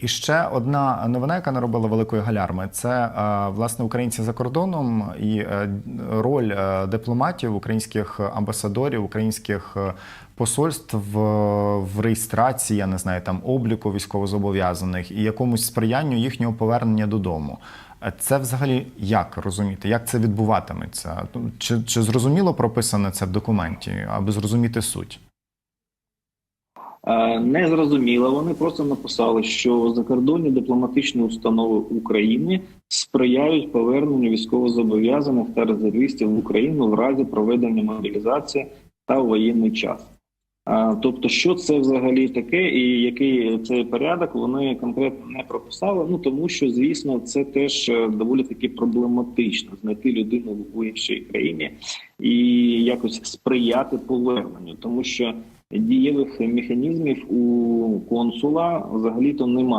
І ще одна новина, яка наробила великої галярми, це е, власне українці за кордоном і е, роль е, дипломатів, українських амбасадорів, українських посольств в, реєстрації, я не знаю, там обліку військовозобов'язаних і якомусь сприянню їхнього повернення додому. Це взагалі як розуміти, як це відбуватиметься? Чи, чи зрозуміло прописане це в документі, аби зрозуміти суть? Е, Не зрозуміло. Вони просто написали, що закордонні дипломатичні установи України сприяють поверненню військовозобов'язаних та резервістів в Україну в разі проведення мобілізації та воєнний час. Е, Тобто, що це взагалі таке, і який цей порядок вони конкретно не прописали. Ну тому що, звісно, це теж е, доволі таки проблематично знайти людину в іншій країні і якось сприяти поверненню, тому що дієвих механізмів у консула взагалі-то немає.